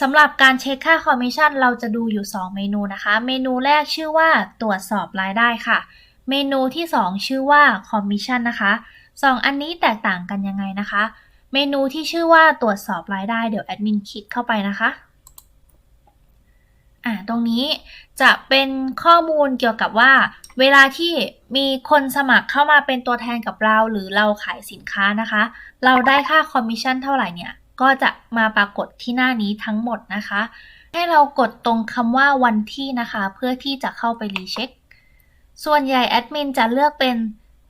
สำหรับการเช็คค่าคอมมิชชั่นเราจะดูอยู่ 2 เมนูนะคะ เมนูแรกชื่อว่าตรวจสอบรายได้ค่ะ เมนูที่ 2 ชื่อว่าคอมมิชชั่นนะคะ 2 อันนี้แตกต่างกันยังไงนะคะ เมนูที่ชื่อว่าตรวจสอบรายได้เดี๋ยวแอดมินคลิกเข้าไปนะคะอ่าตรงนี้จะเป็นข้อมูลเกี่ยวกับว่า เวลาที่มีคนสมัครเข้ามาเป็นตัวแทนกับเรา หรือเราขายสินค้านะคะ เราได้ค่าคอมมิชชั่นเท่าไหร่เนี่ย ก็จะมาปรากฏที่หน้านี้ทั้งหมดนะคะ ให้เรากดตรงคำว่าวันที่นะคะ เพื่อที่จะเข้าไปรีเช็ค ส่วนใหญ่แอดมินจะเลือกเป็น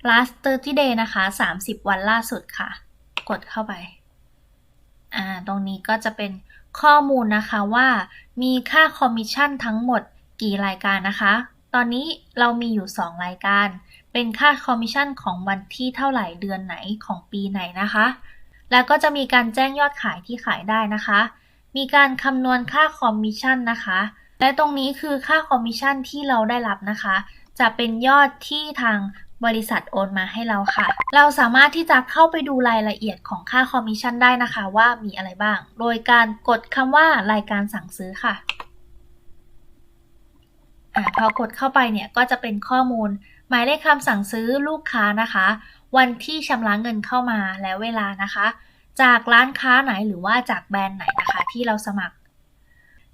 last 30 day นะคะ 30 วันล่าสุดค่ะ กดเข้าไป อ่า ตรงนี้ก็จะเป็นข้อมูลนะคะว่ามีค่าคอมมิชชั่นทั้งหมดกี่รายการนะคะ ตอนนี้เรามีอยู่ 2 รายการ เป็นค่าคอมมิชชั่นของวันที่เท่าไหร่เดือนไหนของปีไหนนะคะ แล้วก็จะมีการแจ้งยอดขายที่ขายได้นะคะ มีการคำนวณค่าคอมมิชชั่นนะคะ และตรงนี้คือค่าคอมมิชชั่นที่เราได้รับนะคะ จะเป็นยอดที่ทางบริษัทโอนมาให้เราค่ะ เราสามารถที่จะเข้าไปดูรายละเอียดของค่าคอมมิชชั่นได้นะคะ ว่ามีอะไรบ้าง โดยการกดคำว่ารายการสั่งซื้อค่ะอพอกดเข้าไปเนี่ยก็จะเป็นข้อมูล หมายเลขคำสั่งซื้อลูกค้านะคะ วันที่ชำระเงินเข้ามาและเวลานะคะ จากร้านค้าไหนหรือว่าจากแบรนด์ไหนนะคะ ที่เราสมัคร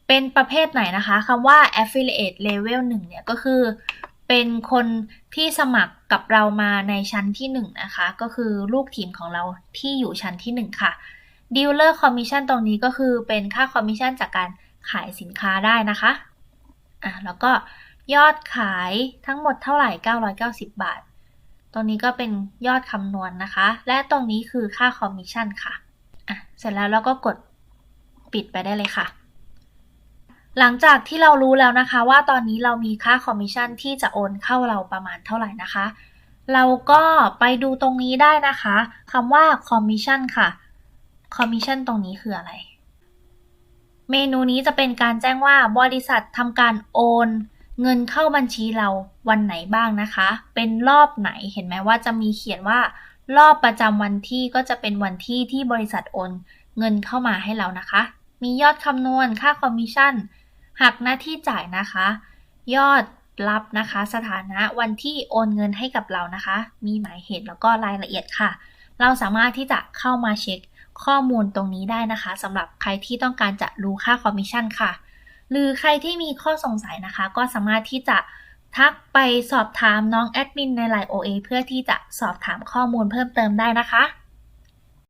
เป็นประเภทไหนนะคะคำว่า affiliate level 1 เนี่ยก็คือ เป็นคนที่สมัครกับเรามาในชั้นที่ 1 นะคะ ก็คือลูกทีมของเราที่อยู่ชั้นที่ 1 ค่ะ dealer commission ตรงนี้ก็คือเป็นค่าคอมมิชชั่นจากการขายสินค้าได้นะคะอะแล้วก็ ยอดขายทั้งหมดเท่าไหร่ 990 บาท ตรงนี้ก็เป็นยอดคำนวณนนะคะ และตรงนี้คือค่าคอมมิชชั่นค่ะ อะ เสร็จแล้วเราก็กดปิดไปได้เลยค่ะ หลังจากที่เรารู้แล้วนะคะ ว่าตอนนี้เรามีค่าคอมมิชชั่นที่จะโอนเข้าเราประมาณเท่าไหร่นะคะ เราก็ไปดูตรงนี้ได้นะคะคำว่าคอมมิชชั่นค่ะ คอมมิชชั่นตรงนี้คืออะไร เมนูนี้จะเป็นการแจ้งว่าบริษัททำการโอน เงินเข้าบัญชีเราวันไหนบ้างนะคะ เป็นรอบไหนเห็นไหมว่าจะมีเขียนว่า รอบประจำวันที่ก็จะเป็นวันที่ที่บริษัทโอนเงินเข้ามาให้เรานะคะ มียอดคำนวณค่าคอมมิชชั่นหักหน้าที่จ่ายนะคะ ยอดรับนะคะ สถานะวันที่โอนเงินให้กับเรานะคะ มีหมายเหตุแล้วก็รายละเอียดค่ะ เราสามารถที่จะเข้ามาเช็คข้อมูลตรงนี้ได้นะคะสำหรับใครที่ต้องการจะรู้ค่าคอมมิชชั่นค่ะ หรือใครที่มีข้อสงสัยนะคะ ก็สามารถที่จะทักไปสอบถามน้องแอดมินในไลน์ OA เพื่อที่จะสอบถามข้อมูลเพิ่มเติมได้นะคะ